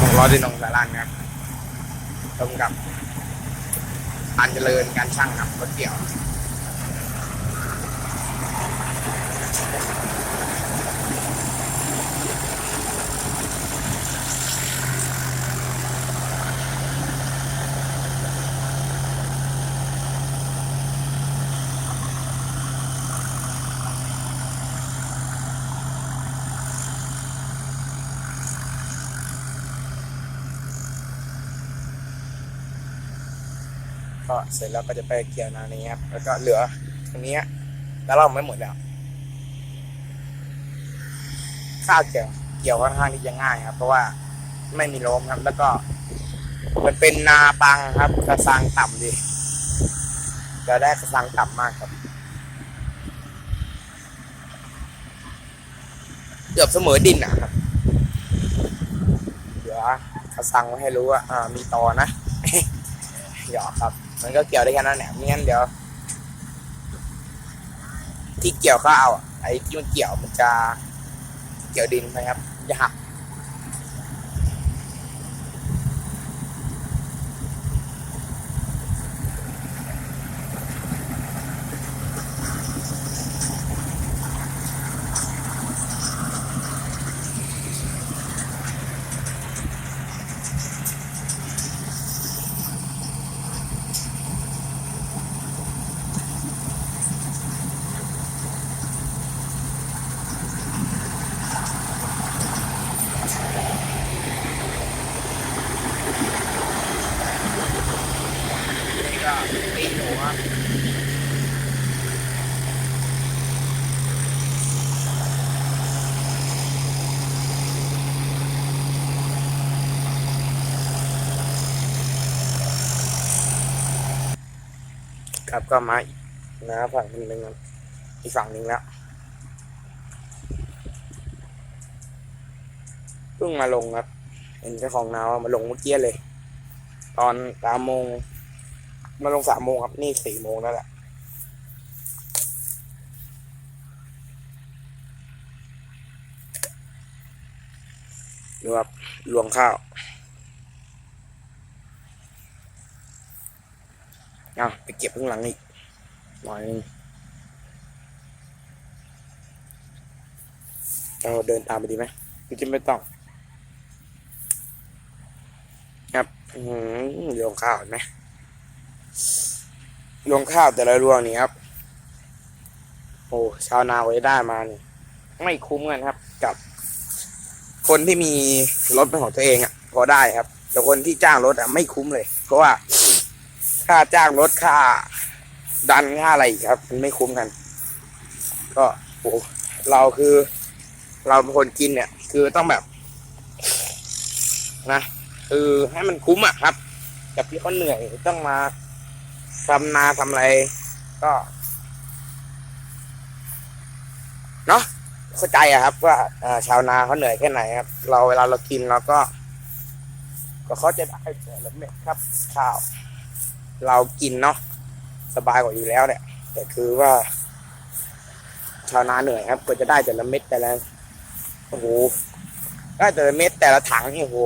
วงล้อดินองสารันครับตรงกับการเจริญการช่างครับรถเกี่ยว ก็เสร็จแล้วก็จะไปเกี่ยวนานี้ครับแล้วก็เหลือตรงนี้แล้วเราไม่หมดแล้วข้าวเกี่ยวเกี่ยวค่อนข้างที่จะง่ายครับ เพราะว่าไม่มีลมครับ แล้วก็ มันเป็นนาปังครับกระซังต่ำดีจะได้กระซังต่ำมากครับเกือบเสมอดินนะครับ เดี๋ยวกระซังไว้ให้รู้ว่าอ่ามีตอนะ หยอกครับ มันก็เกี่ยวได้แค่นั้นแหละไม่งั้นเดี๋ยวที่เกี่ยวข้าวอะไอ้ที่มันเกี่ยวมันจะเกี่ยวดินนะครับ จะหัก ครับก็มาอีกนะฝั่งหนึ่งอีกฝั่งหนึ่งแล้วเพิ่งมาลงครับเห็นเจ้าของนาว่ามาลงเมื่อกี้เลย ตอนสามโมงมาลงสามโมงครับนี่สี่โมงแล้วแหละดูครับลวงข้าว เอาไปเก็บข้างหลังอีกหน่อยนึงเราเดินตามไปดีไหมจริงๆไม่ต้อง ครับอืมลวงข้าวเห็นไหมรวงข้าวแต่ละรวงนี่ครับ โอ้ชาวนาไว้ได้มานี่ไม่คุ้มกันครับ กับ คนที่มีรถเป็นของตัวเองอะ่ะ พอได้ครับ แต่คนที่จ้างรถอะไม่คุ้มเลย เพราะว่า ค่าจ้างรถค่า ดันค่าอะไรอีกครับ มันไม่คุ้มกัน ก็โอ้เราคือ เราเป็นคนกินเนี่ย คือต้องแบบ นะคือให้มันคุ้มอะครับ กับที่เขาเหนื่อยต้องมาทำนาทำอะไร ก็เนาะเข้าใจอะครับ ว่าชาวนาเขาเหนื่อยแค่ไหนครับ เราเวลาเรากินเราก็ ก็เขาจะได้แต่ละเม็ดครับ ข้าว เรากินเนาะสบายกว่าอยู่แล้วเนี่ยแต่คือว่า ชาวนาเหนื่อยครับกว่าจะได้แต่ละเม็ดแต่ละโอ้โหได้แต่ละเม็ดแต่ละถังนี่โอ้โห